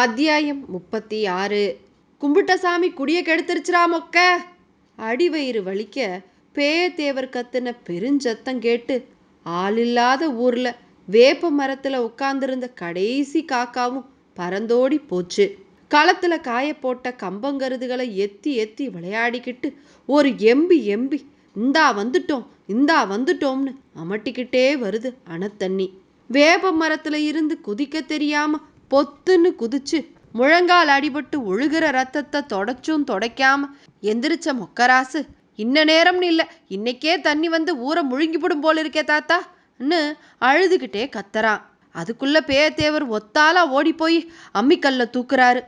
அத்தியாயம் முப்பத்தி ஆறு. கும்பிட்ட சாமி குடிய கெடுத்துருச்சுரா மொக்க. அடிவயிறு வலிக்க பேயத்தேவர் கத்துன பெருஞ்சத்தம் கேட்டு ஆளில்லாத ஊர்ல வேப்ப மரத்துல உட்கார்ந்திருந்த கடைசி காக்காவும் பறந்தோடி போச்சு. களத்துல காய போட்ட கம்பங்கருதுகளை எத்தி எத்தி விளையாடிக்கிட்டு ஒரு எம்பி எம்பி இந்தா வந்துட்டோம் இந்தா வந்துட்டோம்னு அமட்டிக்கிட்டே வருது அணத்தண்ணி வேப்ப மரத்துல இருந்து குதிக்க தெரியாம பொத்துன்னு குதிச்சு முழங்கால் அடிபட்டு ஒழுகிற ரத்தத்தை தொடச்சும் தொடைக்காம எந்திரிச்ச மொக்கராசு இன்ன நேரம்னு இல்லை இன்னைக்கே தண்ணி வந்து ஊரை முழுங்கிவிடும் போல இருக்கே தாத்தான்னு அழுதுகிட்டே கத்துறான் அதுக்குள்ள பேயத்தேவர் ஒத்தாலா ஓடி போய் அம்மிக்கல்ல தூக்குறாரு.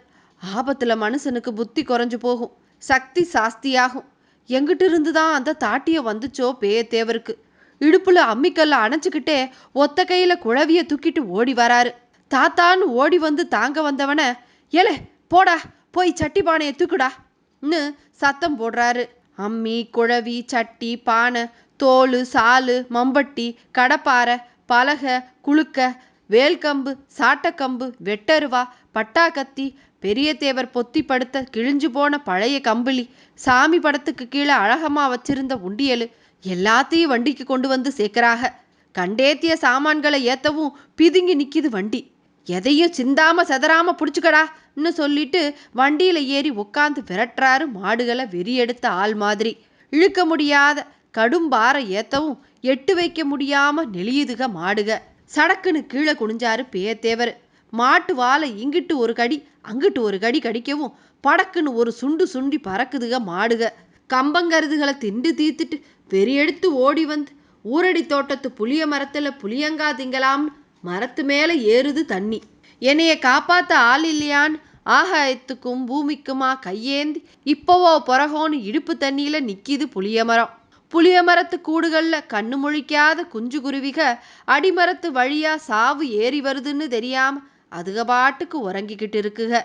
ஆபத்துல மனுஷனுக்கு புத்தி குறைஞ்சு போகும் சக்தி சாஸ்தியாகும். எங்கிட்ட இருந்து தான் அந்த தாட்டிய வந்துச்சோ பேயத்தேவருக்கு. இடுப்புல அம்மிக்கல்ல அணைச்சுக்கிட்டே ஒத்த கையில குழவிய தூக்கிட்டு ஓடி வராரு. தாத்தான்னு ஓடி வந்து தாங்க வந்தவன ஏலே போடா போய் சட்டி பானையை தூக்குடான்னு சத்தம் போடுறாரு. அம்மி குழவி சட்டி பானை தோல் சாலு மம்பட்டி கடப்பாறை பலகை குளுக்க வேல்கம்பு சாட்டக்கம்பு வெட்டருவா பட்டாக்கத்தி பெரிய தேவர் பொத்தி படுத்த கிழிஞ்சு போன பழைய கம்பளி சாமி படத்துக்கு கீழே அழகமா வச்சிருந்த உண்டியலு எல்லாத்தையும் வண்டிக்கு கொண்டு வந்து சேர்க்கிறாக. கண்டேத்திய சாமான்களை ஏத்தவும் பிதுங்கி நிற்கிது வண்டி. எதையும் சிந்தாம செதறாம புடிச்சுக்கடான்னு சொல்லிட்டு வண்டியில ஏறி உட்காந்து விரட்டுறாரு மாடுகளை வெறியெடுத்த ஆள் மாதிரி. இழுக்க முடியாத கடும் பாறை ஏத்தவும் எட்டு வைக்க முடியாம நெளியுதுக மாடுக. சடக்குன்னு கீழே குனிஞ்சாரு பேத்தேவர் மாட்டு வாழை இங்கிட்டு ஒரு கடி அங்கிட்டு ஒரு கடி கடிக்கவும் படக்குன்னு ஒரு சுண்டு சுண்டி பறக்குதுக மாடுக. கம்பங்கருதுகளை திண்டு தீத்துட்டு வெறியெடுத்து ஓடி வந்து ஊரடி தோட்டத்து புளிய மரத்துல புளியங்கா திங்கலாம்னு மரத்து மேல ஏறுது தண்ணி. என்னைய காப்பாத்த ஆள் இல்லையான்? ஆகாயத்துக்கும் பூமிக்குமா கையேந்தி இப்போவோ பிறகோன்னு இடுப்பு தண்ணியில நிக்கிது புளிய மரம் புளிய மரத்து கூடுகள்ல கண்ணு முழிக்காத குஞ்சு குருவிக அடிமரத்து வழியா சாவு ஏறி வருதுன்னு தெரியாம அதுக பாட்டுக்கு உறங்கிக்கிட்டு இருக்குக.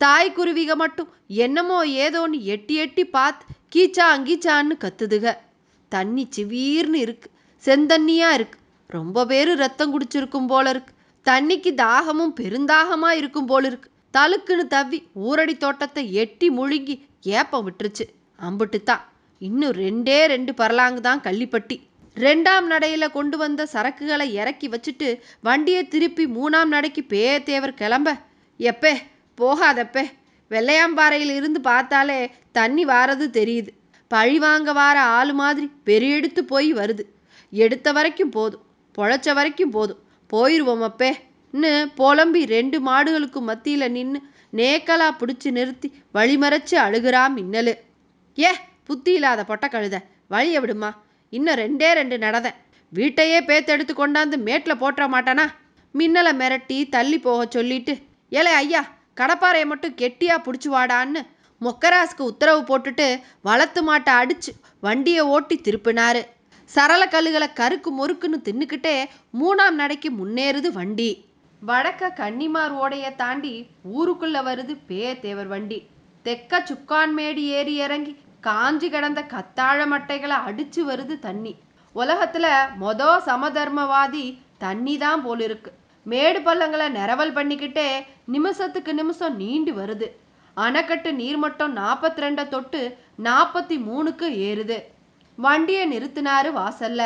தாய் குருவிக மட்டும் என்னமோ ஏதோன்னு எட்டி எட்டி பார்த்து கீச்சா அங்கீச்சான்னு கத்துதுக. தண்ணி சிவீர்னு இருக்கு. செந்தண்ணியா இருக்கு. ரொம்ப பேர் ரத்தம் குடிச்சிருக்கும் போல இருக்கு தண்ணிக்கு தாகமும் பெருந்தாகமாக இருக்கும் போல இருக்கு தலுக்குன்னு தவ்வி ஊரடி தோட்டத்தை எட்டி முழுங்கி ஏப்பம் விட்டுருச்சு. அம்புட்டு தான் இன்னும் ரெண்டே ரெண்டு பரலாங்கு தான் கள்ளிப்பட்டி. ரெண்டாம் நடையில் கொண்டு வந்த சரக்குகளை இறக்கி வச்சுட்டு வண்டியை திருப்பி மூணாம் நடைக்கு பேயத்தேவர் கிளம்ப. எப்பே போகாதப்பே. வெள்ளையாம்பாறையில் இருந்து பார்த்தாலே தண்ணி வாரது தெரியுது. பழி வாங்க வார ஆளு மாதிரி பெரியெடுத்து போய் வருது. எடுத்த வரைக்கும் போதும். பொழைச்ச வரைக்கும் போதும். போயிருவோம் அப்பேன்னு புலம்பி ரெண்டு மாடுகளுக்கு மத்தியில நின்று நேக்கலா பிடிச்சி நிறுத்தி வழிமறைச்சு அழுகிறா மின்னலு. ஏ புத்தி இல்லாத பொட்ட கழுத. வழிய விடுமா. இன்னும் ரெண்டே ரெண்டு நடந்தேன் வீட்டையே பேத்தெடுத்து கொண்டாந்து மேட்டில் போட்டுற மாட்டானா? மின்னலை மிரட்டி தள்ளி போக சொல்லிட்டு ஏலே ஐயா கடப்பாறையை மட்டும் கெட்டியா பிடிச்சி வாடான்னு மொக்கராசுக்கு உத்தரவு போட்டுட்டு வளர்த்து மாட்டை அடிச்சு வண்டியை ஓட்டி திருப்பினாரு. சரள கல்லுகளை கருக்கு முறுக்குன்னு தின்னுக்கிட்டே மூணாம் நடைக்கு முன்னேறுது வண்டி. வடக்க கன்னிமார் ஓடைய தாண்டி ஊருக்குள்ள வருது பேத்தேவர் வண்டி. தெக்க சுக்கான்மேடி ஏறி இறங்கி காஞ்சி கிடந்த கத்தாழ மட்டைகளை அடிச்சு வருது தண்ணி. உலகத்துல மொத சமதர்மவாதி தண்ணி தான் போலிருக்கு. மேடு பள்ளங்களை நிரவல் பண்ணிக்கிட்டே நிமிஷத்துக்கு நிமிஷம் நீண்டு வருது. அணைக்கட்டு நீர்மட்டம் நாற்பத்தி ரெண்டை தொட்டு நாற்பத்தி மூணுக்கு ஏறுது. வண்டியை நிறுத்தினாரு வாசல்ல.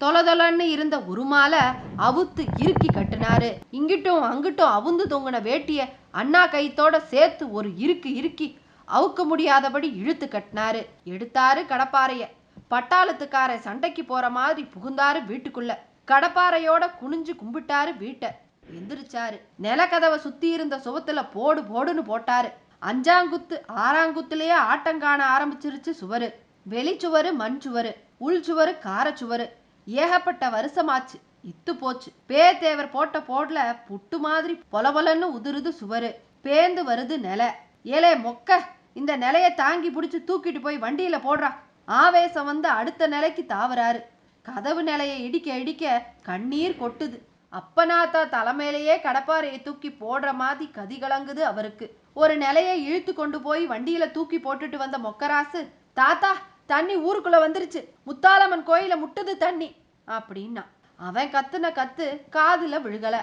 தொலதொலன்னு இருந்த உருமால அவுத்து இறுக்கி கட்டினாரு. இங்கிட்டும் அங்கிட்டும் அவுந்து தொங்கின வேட்டிய அண்ணா கைத்தோட சேர்த்து ஒரு இறுக்கு இறுக்கி அவுக்க முடியாதபடி இழுத்து கட்டினாரு. எடுத்தாரு கடப்பாறைய. பட்டாளத்துக்கார சண்டைக்கு போற மாதிரி புகுந்தாரு வீட்டுக்குள்ள. கடப்பாறையோட குனிஞ்சு கும்பிட்டாரு வீட்டை. எந்திரிச்சாரு. நிலக்கதவை சுத்தி இருந்த சுவத்துல போடு போடுன்னு போட்டாரு. அஞ்சாங்குத்து ஆறாங்குத்துலயே ஆட்டங்காண ஆரம்பிச்சிருச்சு சுவரு. வெளிச்சுவரு மண் சுவரு உள் சுவரு காரச்சுவரு. ஏகப்பட்ட வருஷமாச்சு. இத்து போச்சு. பேத்தேவர் போட்ட போட்ல புட்டு மாதிரி பொலபொலன்னு உதிருது சுவரு. பேந்து வருது நில. ஏலே மொக்க இந்த நிலைய தாங்கி பிடிச்சு தூக்கிட்டு போய் வண்டியில போடுறா. ஆவேசம் வந்து அடுத்த நிலைக்கு தாவறாரு. கதவு நிலையை இடிக்க இடிக்க கண்ணீர் கொட்டுது. அப்பனாத்தா தலைமையிலேயே கடப்பாறையை தூக்கி போடுற மாதிரி கதி கலங்குது அவருக்கு. ஒரு நிலையை இழுத்து கொண்டு போய் வண்டியில தூக்கி போட்டுட்டு வந்த மொக்கராசு தாத்தா தண்ணி ஊருக்குள்ள வந்துருச்சு. முத்தாலம்மன் கோயில முட்டுது தண்ணி. அப்படின்னா அவன் கத்துன கத்து காதுல விழுகல.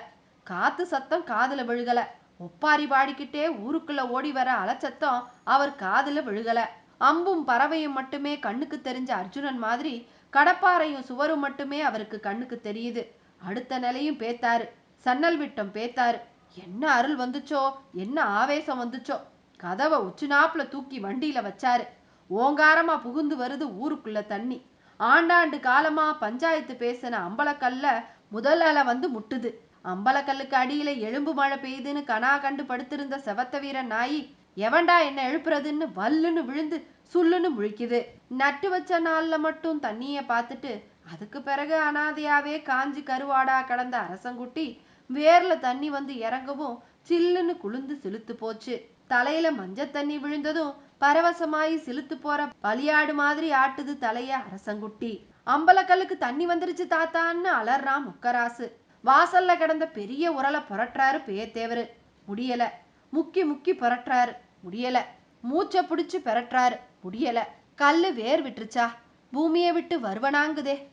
காத்து சத்தம் காதுல விழுகல. ஒப்பாரி பாடிக்கிட்டே ஊருக்குள்ள ஓடி வர அலச்சத்தம் அவர் காதுல விழுகல. அம்பும் பறவையும் மட்டுமே கண்ணுக்கு தெரிஞ்ச அர்ஜுனன் மாதிரி கடப்பாறையும் சுவரும் மட்டுமே அவருக்கு கண்ணுக்கு தெரியுது. அடுத்த நிலையும் பேத்தாரு. சன்னல் விட்டம் பேத்தாரு. என்ன அருள் வந்துச்சோ? என்ன ஆவேசம் வந்துச்சோ? கதவை உச்சுனாப்புல தூக்கி வண்டியில வச்சாரு. ஓங்காரமாக புகுந்து வருது ஊருக்குள்ள தண்ணி. ஆண்டாண்டு காலமாக பஞ்சாயத்து பேசின அம்பலக்கல்ல முதல் அலை வந்து முட்டுது. அம்பலக்கல்லுக்கு அடியில் எலும்பு மழை பெய்யுதுன்னு கனா கண்டு படுத்திருந்த செவத்த வீரன் நாயி எவன்டா என்ன எழுப்புறதுன்னு வல்லுன்னு விழுந்து சுல்லுன்னு முழிக்குது. நட்டு வச்ச நாளில் மட்டும் தண்ணியை பார்த்துட்டு அதுக்கு பிறகு அனாதையாவே காஞ்சி கருவாடா கடந்த அரசங்குட்டி வேர்ல தண்ணி வந்து இறங்கவும் சில்லுன்னு குளிந்து சிலுத்து போச்சு. தலையில மஞ்சள் தண்ணி விழுந்ததும் பரவசமாயி சிலுத்து போற பலியாடு மாதிரி ஆட்டுது தலைய அரசங்குட்டி. அம்பலக்கல்லுக்கு தண்ணி வந்துருச்சு தாத்தான்னு அலறான் முக்கராசு. வாசல்ல கிடந்த பெரிய உரலை புரட்டுறாரு பேத்தேவரு முடியல. முக்கி முக்கி புரட்டுறாரு. முடியல. மூச்சை பிடிச்சு பெரட்டுறாரு. முடியல. கல்லு வேர் விட்டுருச்சா? பூமியை விட்டு வருவனாங்குதே.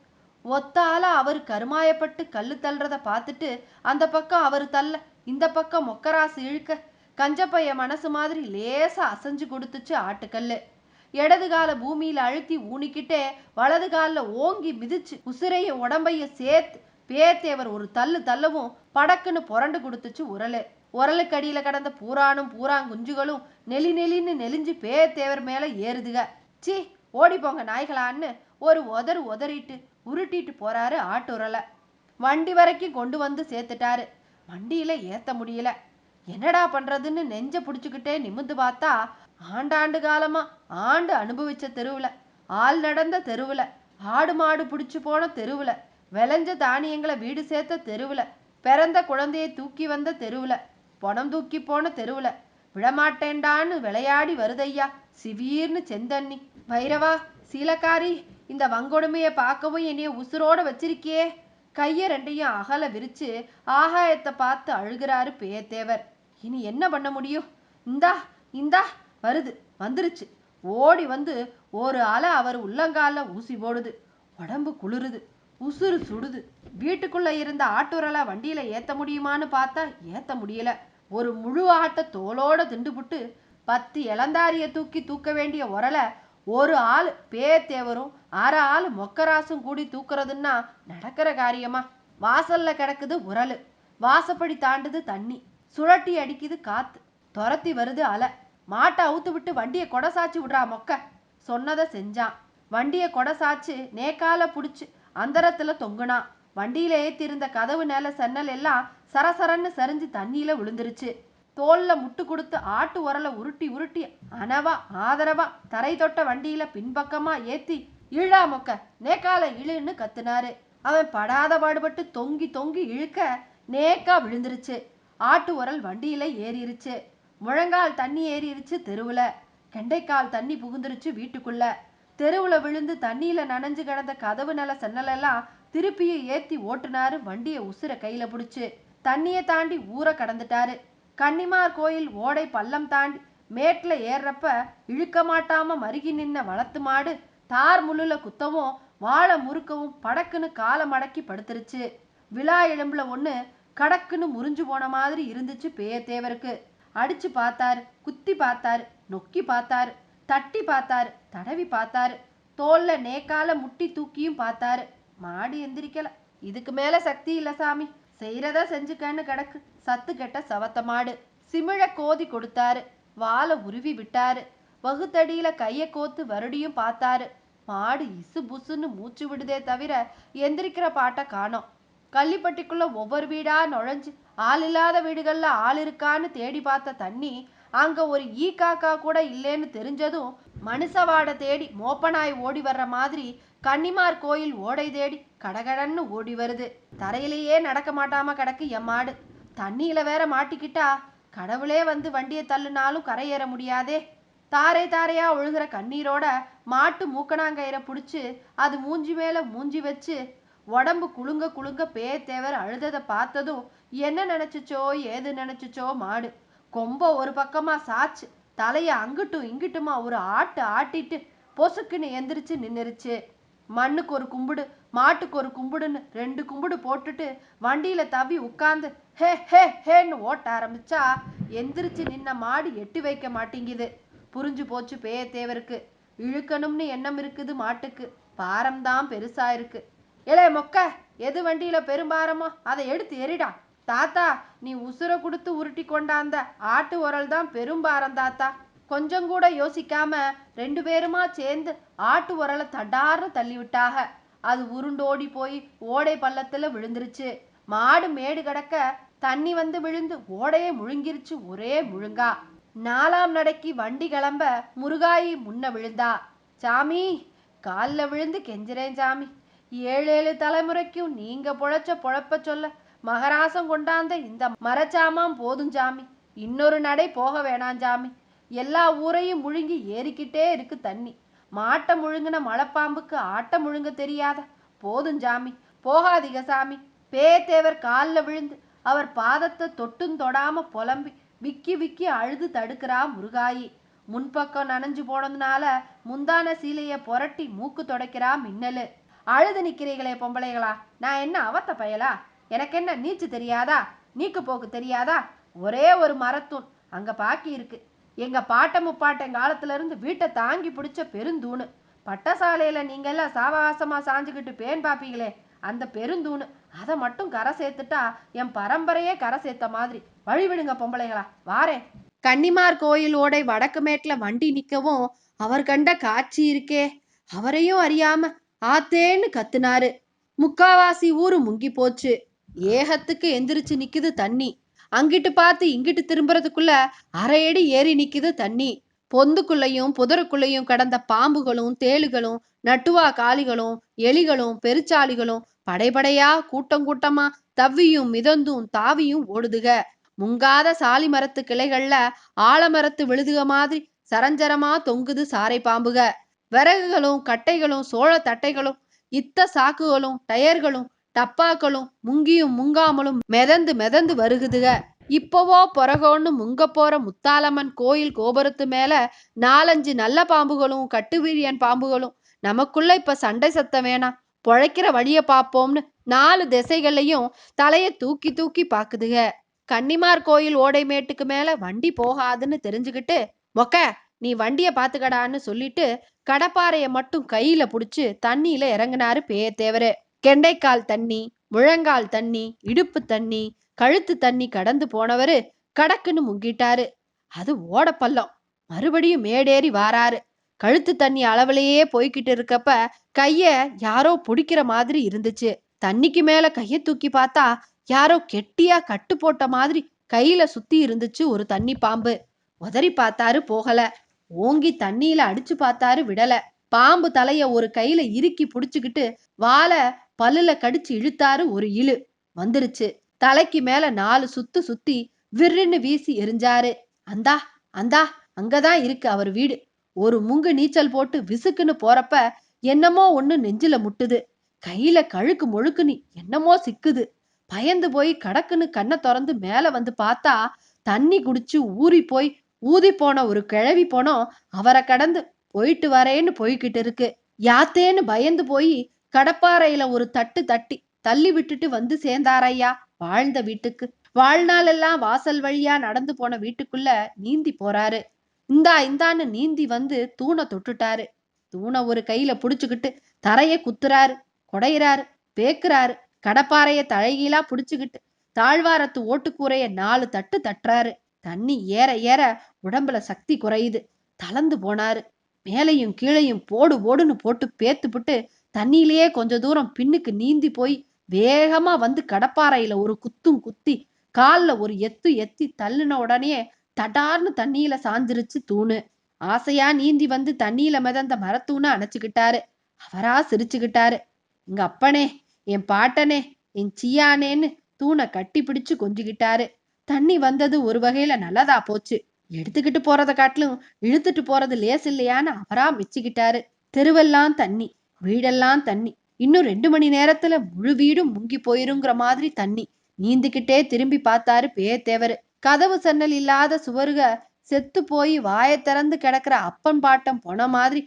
ஒத்தால அவர் கருமாயப்பட்டு கல்லு தள்ளுறத பார்த்துட்டு அந்த பக்கம் அவர் தள்ள இந்த பக்கம் மொக்கராசு இழுக்க கஞ்சப்பைய மனசு மாதிரி லேசா அசைஞ்சு கொடுத்துச்சு ஆட்டுக்கல்லு. இடது கால பூமியில அழுத்தி ஊனிக்கிட்டே வலது காலில் ஓங்கி மிதிச்சு உசிரைய உடம்பைய சேர்த்து பேத்தேவர் ஒரு தள்ளு தள்ளவும் படக்குன்னு புரண்டு கொடுத்துச்சு உரலு. உரலுக்கடியில கடந்த பூரானும் பூராங்குஞ்சுகளும் நெலி நெலின்னு நெலிஞ்சு பேத்தேவர் மேல ஏறுதுக. சி ஓடிப்போங்க நாய்களான்னு ஒரு உதறு உதறிட்டு உருட்டிட்டு போறாரு ஆட்டுரலை. வண்டி வரைக்கும் கொண்டு வந்து சேர்த்துட்டாரு. வண்டியில ஏத்த முடியல. என்னடா பண்றதுன்னு நெஞ்ச புடிச்சுக்கிட்டே நிமிந்து பார்த்தா ஆண்டாண்டு காலமா ஆண்டு அனுபவிச்ச தெருவுல ஆள் நடந்த தெருவுல ஆடு மாடு பிடிச்சு போன தெருவுல விளைஞ்ச தானியங்களை வீடு சேர்த்த தெருவுல பிறந்த குழந்தையை தூக்கி வந்த தெருவுல பணம் தூக்கி போன தெருவுல விழமாட்டேண்டான்னு விளையாடி வருதையா சிவீர்னு செந்தண்ணி. வைரவா சீலக்காரி இந்த வங்கொடுமையை பார்க்கவும் என்னைய உசுரோட வச்சிருக்கியே. கையை ரெண்டையும் அகல விரிச்சு ஆகாயத்தை பார்த்து அழுகிறாரு பேத்தேவர் இனி என்ன பண்ண முடியும்? இந்தா இந்தா வருது வந்துருச்சு. ஓடி வந்து ஒரு அலை அவர் உள்ளங்கால ஊசி போடுது. உடம்பு குளிருது உசுறு சுடுது. வீட்டுக்குள்ள இருந்த ஆட்டுரலை வண்டியில ஏத்த முடியுமான்னு பார்த்தா ஏத்த முடியல. ஒரு முழு ஆட்டை தோலோட திண்டுபுட்டு பத்து இளந்தாரிய தூக்கி தூக்க வேண்டிய உரலை ஒரு ஆள் பேத்தேவரும் அரை ஆள் மொக்கராசும் கூடி தூக்குறதுன்னா நடக்கிற காரியமா? வாசல்ல கிடக்குது உரலு. வாசப்படி தாண்டுது தண்ணி. சுழட்டி அடிக்குது காத்து. துரத்தி வருது அலை. மாட்டை அவுத்து விட்டு வண்டியை கொடை சாச்சு விடுறா மொக்க. சொன்னதை செஞ்சான். வண்டியை கொடை சாச்சு நேக்கால பிடிச்சி அந்தரத்தில் தொங்குனான் வண்டியில் ஏற்றிருந்த கதவு நேல சென்னல் எல்லாம் சரசரன்னு சரிஞ்சு தண்ணியில் விழுந்துருச்சு. தோலில் முட்டு கொடுத்து ஆட்டு உரலை உருட்டி உருட்டி அனவா ஆதரவா தரை தொட்ட வண்டியில் பின்பக்கமாக ஏற்றி இழா மொக்க. நேக்கால இழுன்னு கத்துனாரு. அவன் படாத பாடுபட்டு தொங்கி தொங்கி இழுக்க நேக்கா விழுந்துருச்சு. ஆட்டு உரல் வண்டியில ஏறிருச்சு. முழங்கால் தண்ணி ஏறிருச்சு தெருவுல. கெண்டைக்கால் தண்ணி புகுந்துருச்சு வீட்டுக்குள்ள. தெருவுல விழுந்து தண்ணியில நனைஞ்சு கிடந்த கதவு நில சென்னலெல்லாம் திருப்பியும் ஏத்தி ஓட்டுனாரு வண்டியை உசுர கையில பிடிச்சு. தண்ணியை தாண்டி ஊரை கடந்துட்டாரு. கன்னிமார் கோயில் ஓடை பள்ளம் தாண்டி மேட்ல ஏறுறப்ப இழுக்க மாட்டாம மருகி நின்ன வளர்த்து மாடு தார் முள்ளுல குத்தவும் வாழை முறுக்கவும் படக்குன்னு காலை மடக்கி படுத்துருச்சு. விழா எலும்புல ஒன்று கடக்குன்னு முறிஞ்சு போன மாதிரி இருந்துச்சு பேயத்தேவருக்கு அடிச்சு பார்த்தாரு குத்தி பார்த்தாரு நொக்கி பார்த்தாரு தட்டி பார்த்தாரு தடவி பார்த்தாரு தோல்ல நேக்கால முட்டி தூக்கியும் பார்த்தாரு. மாடு எந்திரிக்கல. இதுக்கு மேல சக்தி இல்ல சாமி. செய்யறதா செஞ்சுக்கன்னு கிடக்கு. சத்து கெட்ட சவத்த மாடு. சிமிழ கோதி கொடுத்தாரு. வாலை உருவி விட்டாரு. வகுத்தடியில கைய கோத்து வருடியும் பார்த்தாரு. மாடு இசு புசுன்னு மூச்சு விடுதே தவிர எந்திரிக்கிற பாட்டை காணோம். கள்ளிப்பட்டிக்குள்ள ஒவ்வொரு வீடா நுழைஞ்சு ஆள் இல்லாத வீடுகளில் ஆள் இருக்கான்னு தேடி பார்த்த தண்ணி அங்க ஒரு ஈ காக்கா கூட இல்லைன்னு தெரிஞ்சதும் மனுஷவாட தேடி மோப்பனாய் ஓடி வர்ற மாதிரி கன்னிமார் கோயில் ஓடை தேடி கடகடன்னு ஓடி வருது. தரையிலேயே நடக்க மாட்டாம கிடக்கு என் மாடு. தண்ணியில வேற மாட்டிக்கிட்டா கடவுளே வந்து வண்டியை தள்ளுனாலும் கரையேற முடியாதே. தாரை தாரையா ஒழுகுற கண்ணீரோட மாட்டு மூக்கணாங்கயிறை பிடிச்சி அது மூஞ்சி மேல மூஞ்சி வச்சு உடம்பு குலுங்க குலுங்க பேத்தேவர் அழுததை பார்த்ததும் என்ன நினச்சிச்சோ ஏது நினச்சிச்சோ மாடு. கொம்ப ஒரு பக்கமா சாச்சு தலைய அங்கிட்டும் இங்கிட்டுமா ஒரு ஆட்டு ஆட்டிட்டு பொசுக்குன்னு எந்திரிச்சு நின்னுருச்சு. மண்ணுக்கு ஒரு கும்பிடு மாட்டுக்கு ஒரு கும்பிடுன்னு ரெண்டு கும்பிடு போட்டுட்டு வண்டியில தவி உட்கார்ந்து ஹே ஹே ஹேன்னு ஓட்ட ஆரம்பிச்சா எந்திரிச்சு நின்ன மாடு எட்டி வைக்க மாட்டேங்குது. புரிஞ்சு போச்சு பேயத்தேவருக்கு இழுக்கணும்னு எண்ணம் இருக்குது மாட்டுக்கு. பாரம்தான் பெருசா இருக்கு. ஏலே மொக்க எது வண்டியில பெரும்பாரமோ அதை எடுத்து எறிடா. தாத்தா நீ உசுர கொடுத்து உருட்டி கொண்டாந்த ஆட்டு உரல் தான் பெரும்பாரம் தாத்தா. கொஞ்சம் கூட யோசிக்காம ரெண்டு பேருமா சேர்ந்து ஆட்டு உரலை தடார்னு தள்ளிவிட்டாக. அது உருண்டோடி போய் ஓடை பள்ளத்துல விழுந்துருச்சு. மாடு மேடு கிடக்க தண்ணி வந்து விழுந்து ஓடையே முழுங்கிருச்சு ஒரே முழுங்கா. நாலாம் நடைக்கு வண்டி கிளம்ப முருகாயி முன்ன விழுந்தா. சாமி காலில் விழுந்து கெஞ்சிறேன் சாமி. ஏழு ஏழு தலைமுறைக்கும் நீங்க பொழைச்ச பொழப்ப சொல்ல மகராசம் கொண்டாந்த இந்த மரச்சாமான் போதும் சாமி. இன்னொரு நடை போக வேணாம் சாமி. எல்லா ஊரையும் முழுங்கி ஏறிக்கிட்டே இருக்கு தண்ணி. மாட்டை முழுங்கின மலைப்பாம்புக்கு ஆட்டம் முழுங்க தெரியாத போதும் சாமி. போகாதீக சாமி. பேத்தேவர் காலில் விழுந்து அவர் பாதத்தை தொட்டும் தொடாம புலம்பி விக்கி விக்கி அழுது தடுக்கிறா முருகாயி. முன்பக்கம் நனைஞ்சு போனதுனால முந்தான சீலையை புரட்டி மூக்கு துடைக்கிறா மின்னலு. அழுது நிற்கிறீங்களே பொம்பளைகளா? நான் என்ன அவத்த பயலா? எனக்கு என்ன நீச்சு தெரியாதா? நீக்கு போக்கு தெரியாதா? ஒரே ஒரு மரத்தூண் அங்க பாக்கி இருக்கு. எங்க பாட்ட முப்பாட்டன் காலத்துல இருந்து வீட்டை தாங்கி பிடிச்ச பெருந்தூணு. பட்டசாலையில நீங்க எல்லாம் சாவகாசமா சாஞ்சுக்கிட்டு பேன் பார்ப்பீங்களே அந்த பெருந்தூணு. அதை மட்டும் கரை சேர்த்துட்டா என் பரம்பரையே கரை சேர்த்த மாதிரி. வழிவிடுங்க பொம்பளைகளா வாரேன். கன்னிமார் கோயில் ஓடை வடக்கு மேட்டில் வண்டி நிற்கவும் அவர் கண்ட காட்சி இருக்கே. அவரையும் அறியாம ஆத்தேன்னு கத்துனாரு. முக்காவாசி ஊரு முங்கி போச்சு. ஏகத்துக்கு எந்திரிச்சு நிக்குது தண்ணி. அங்கிட்டு பார்த்து இங்கிட்டு திரும்புறதுக்குள்ள அரையடி ஏறி நிக்குது தண்ணி. பொந்துக்குள்ளேயும் புதருக்குள்ளேயும் கடந்த பாம்புகளும் தேளுகளும் நட்டுவா காளிகளும் எலிகளும் பெருச்சாளிகளும் படைபடையா கூட்டம் கூட்டமா தவ்வியும் மிதந்தும் தாவியும் ஓடுதுக. முங்காத சாலி மரத்து கிளைகள்ல ஆலமரத்து விழுதுக மாதிரி சரஞ்சரமா தொங்குது சாரை பாம்புக. விறகுகளும் கட்டைகளும் சோழ தட்டைகளும் இத்த சாக்குகளும் டயர்களும் டப்பாக்களும் முங்கியும் முங்காமலும் மிதந்து மிதந்து வருகுதுக. இப்போவோ பிறகோன்னு முங்க போற முத்தாலம்மன் கோயில் கோபுரத்து மேல நாலஞ்சு நல்ல பாம்புகளும் கட்டுவீரியன் பாம்புகளும் நமக்குள்ள இப்ப சண்டை சத்தம் வேணாம் பொழைக்கிற வழிய பாப்போம்னு நாலு திசைகள்லையும் தலைய தூக்கி தூக்கி பாக்குதுக. கன்னிமார் கோயில் ஓடை மேட்டுக்கு மேல வண்டி போகாதுன்னு தெரிஞ்சுக்கிட்டு மொக்க நீ வண்டிய பாத்துக்கடான்னு சொல்லிட்டு கடப்பாறைய மட்டும் கையில புடிச்சு தண்ணியில இறங்குனாரு பேயத்தேவரு கெண்டைக்கால் தண்ணி முழங்கால் தண்ணி இடுப்பு தண்ணி கழுத்து தண்ணி கடந்து போனவரு கடக்குன்னு முங்கிட்டாரு. அது ஓடப்பள்ளம். மறுபடியும் மேடேறி வாராரு. கழுத்து தண்ணி அளவுலயே போய்கிட்டு இருக்கப்ப கைய யாரோ பிடிக்கிற மாதிரி இருந்துச்சு. தண்ணிக்கு மேல கைய தூக்கி பார்த்தா யாரோ கெட்டியா கட்டு போட்ட மாதிரி கையில சுத்தி இருந்துச்சு ஒரு தண்ணி பாம்பு. உதறி பார்த்தாரு போகல. ஓங்கி தண்ணியில அடிச்சு பார்த்தாரு விடல. பாம்பு தலைய ஒரு கையில இறுக்கி புடிச்சுக்கிட்டு வாழை பல்லுல கடிச்சு இழுத்தாரு ஒரு இழு. வந்துருச்சு. தலைக்கு மேல நாலு சுத்து சுத்தி விர்ருன்னு வீசி எரிஞ்சாரு. அந்தா அந்தா அங்கதான் இருக்கு அவர் வீடு. ஒரு முங்கு நீச்சல் போட்டு விசுக்குன்னு போறப்ப என்னமோ ஒண்ணு நெஞ்சில முட்டுது. கையில கழுக்கு முழுக்குன்னு என்னமோ சிக்குது. பயந்து போய் கடக்குன்னு கண்ணை திறந்து மேல வந்து பார்த்தா தண்ணி குடிச்சு ஊறி போய் ஊதி போன ஒரு கிழவி போனோம் அவரை கடந்து போயிட்டு வரேன்னு போய்கிட்டு இருக்கு. யாத்தேன்னு பயந்து போய் கடப்பாறையில ஒரு தட்டு தட்டி தள்ளி விட்டுட்டு வந்து சேர்ந்தாரையா வாழ்ந்த வீட்டுக்கு. வாழ்நாளெல்லாம் வாசல் வழியா நடந்து போன வீட்டுக்குள்ள நீந்தி போறாரு. இந்தா இந்தான்னு நீந்தி வந்து தூணை தொட்டுட்டாரு. தூணை ஒரு கையில புடிச்சுக்கிட்டு தரைய குத்துறாரு. குடையிறாரு. பேக்குறாரு. கடப்பாறைய தழைகீழா புடிச்சுக்கிட்டு தாழ்வாரத்து ஓட்டுக்கூரைய நாலு தட்டு தட்டுறாரு. தண்ணி ஏற ஏற உடம்புல சக்தி குறையுது. தளர்ந்து போனாரு. மேலையும் கீழையும் போடு போடுன்னு போட்டு பேத்துப்புட்டு தண்ணியிலேயே கொஞ்ச தூரம் பின்னுக்கு நீந்தி போய் வேகமா வந்து கடப்பாறையில ஒரு குத்தும் குத்தி காலில் ஒரு எத்து எத்தி தள்ளுன உடனே தடார்னு தண்ணியில சாஞ்சிருச்சு தூணு. ஆசையா நீந்தி வந்து தண்ணியில மிதந்த மரத்தூணை அணைச்சுக்கிட்டாரு. அவரா சிரிச்சுக்கிட்டாரு. எங்க அப்பனே என் பாட்டனே என் சியானேன்னு தூணை கட்டி பிடிச்சு கொஞ்சிக்கிட்டாரு. தண்ணி வந்தது ஒரு வகையில நல்லதா போச்சு. எடுத்துக்கிட்டு போறத காட்டிலும் இழுத்துட்டு போறது லேஸ் இல்லையான்னு அவரா மிச்சிக்கிட்டாரு. தெருவெல்லாம் தண்ணி வீடெல்லாம் தண்ணி. இன்னும் ரெண்டு மணி நேரத்துல முழு வீடும் முங்கி போயிருங்கிற மாதிரி தண்ணி. நீந்துக்கிட்டே திரும்பி பார்த்தாரு பேத்தேவரு கதவு சன்னல் இல்லாத சுவருக செத்து போய் வாயை திறந்து கிடக்குற அப்பன் பாட்டம் போன மாதிரி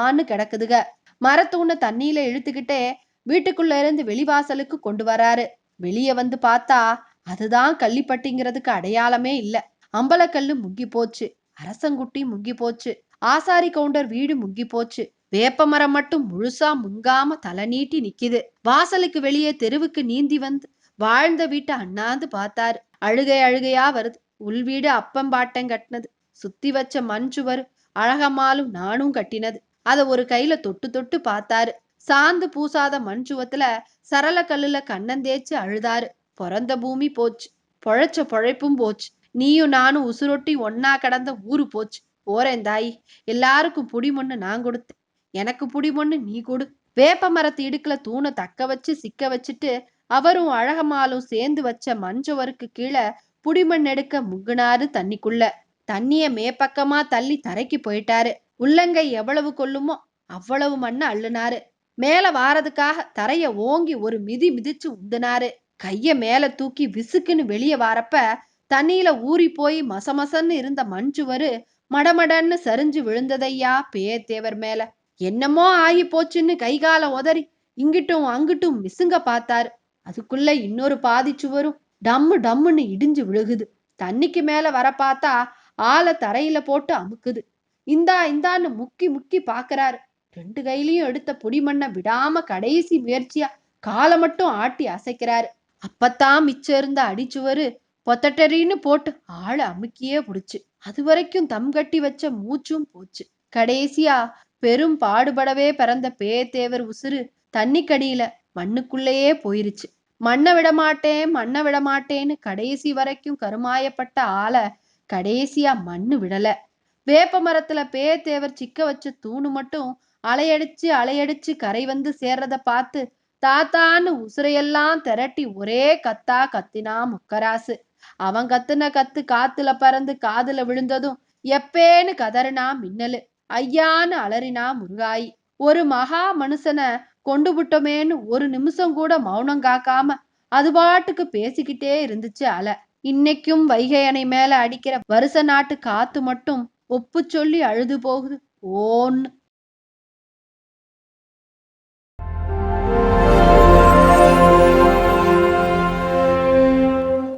ஆன்னு கிடக்குதுக. மரத்தூண தண்ணியில இழுத்துக்கிட்டே வீட்டுக்குள்ள இருந்து வெளிவாசலுக்கு கொண்டு வராரு. வெளியே வந்து பார்த்தா அதுதான் கள்ளிப்பட்டிங்கிறதுக்கு அடையாளமே இல்ல. அம்பலக்கல்லு முங்கி போச்சு அரசங்குட்டி முங்கி போச்சு ஆசாரி கவுண்டர் வீடு முங்கி போச்சு வேப்ப மரம் மட்டும் முழுசா முங்காம தலை நீட்டி நிக்குது. வாசலுக்கு வெளியே தெருவுக்கு நீந்தி வந்து வாழ்ந்த வீட்டை அண்ணாந்து பார்த்தாரு. அழுகை அழுகையா வருது. உள் வீடு அப்பம் பாட்டம் கட்டினது. சுத்தி வச்ச மண் சுவர் அழகம்மாலும் நானும் கட்டினது. அத ஒரு கையில தொட்டு தொட்டு பார்த்தாரு. சாந்து பூசாத மண் சுவத்துல சரள கல்லுல கண்ணந்தேச்சு அழுதாரு. பிறந்த பூமி போச்சு. பொழைச்ச பொழைப்பும் போச்சு. நீயும் நானும் உசுரொட்டி ஒன்னா கடந்த ஊரு போச்சு. போறேன் தாய். எல்லாருக்கும் புடிமொன்னு நான் கொடுத்தேன். எனக்கு புடிமொன்னு நீ கொடு. வேப்ப மரத்து இடுக்குல தூணை தக்க வச்சு சிக்க வச்சுட்டு அவரும் அழகமாலும் சேர்ந்து வச்ச மஞ்சவருக்கு கீழே புடிமண் எடுக்க முங்குனாரு தண்ணிக்குள்ள. தண்ணிய மேப்பக்கமா தள்ளி தரைக்கு போயிட்டாரு. உள்ளங்கை எவ்வளவு கொள்ளுமோ அவ்வளவு மண்ணை அள்ளுனாரு. மேல வாரதுக்காக தரைய ஓங்கி ஒரு மிதி மிதிச்சு உந்துனாரு. கைய மேல தூக்கி விசுக்குன்னு வெளியே வாரப்ப தண்ணியில ஊறி போய் மசமசன்னு இருந்த மஞ்சுவரு மடமடன்னு சரிஞ்சு விழுந்ததையா பேத்தேவர் மேல. என்னமோ ஆகி போச்சுன்னு கைகால உதறி இங்கிட்டும் அங்கிட்டும் மிசுங்க பார்த்தாரு. அதுக்குள்ள இன்னொரு பாதி சுவரும் டம்மு டம்முன்னு இடிஞ்சு விழுகுது. தண்ணிக்கு மேல வர பார்த்தா ஆளை தரையில போட்டு அமுக்குது. இந்தா இந்தான்னு முக்கி முக்கி பாக்குறாரு. ரெண்டு கையிலையும் எடுத்த பொடிமண்ணை விடாம கடைசி முயற்சியா காலை மட்டும் ஆட்டி அசைக்கிறாரு. அப்பத்தான் மிச்சம் இருந்த அடிச்சுவரு பொத்தட்டரின்னு போட்டு ஆளை அமுக்கியே புடிச்சு. அது வரைக்கும் தம் கட்டி வச்ச மூச்சும் போச்சு. கடைசியா பெரும் பாடுபடவே பிறந்த பேத்தேவர் உசுறு தண்ணிக்கடியில மண்ணுக்குள்ளேயே போயிருச்சு. மண்ணை விடமாட்டேன் மண்ணை விட மாட்டேன்னு கடைசி வரைக்கும் கருமாயப்பட்ட ஆளை கடைசியா மண்ணு விடல. வேப்ப மரத்துல பேத்தேவர் சிக்க வச்ச தூணு மட்டும் அலையடிச்சு அலையடிச்சு கரை வந்து சேர்றத பார்த்து தாத்தான்னு உசுரையெல்லாம் திரட்டி ஒரே கத்தா கத்தினா முக்கராசு. அவன் கத்துன கத்து காத்துல பறந்து காதுல விழுந்ததும் எப்பேன்னு கதறினா மின்னலு ஐயான்னு அலறினா முருகாயி. ஒரு மகா மனுஷனை கொண்டு விட்டோமேன்னு ஒரு நிமிஷம் கூட மௌனம் காக்காம அது பாட்டுக்கு பேசிக்கிட்டே இருந்துச்சு அல. இன்னைக்கும் வைகை அணை மேல அடிக்கிற வருஷ நாட்டு காத்து மட்டும் ஒப்பு சொல்லி அழுது போகுது. ஓன்னு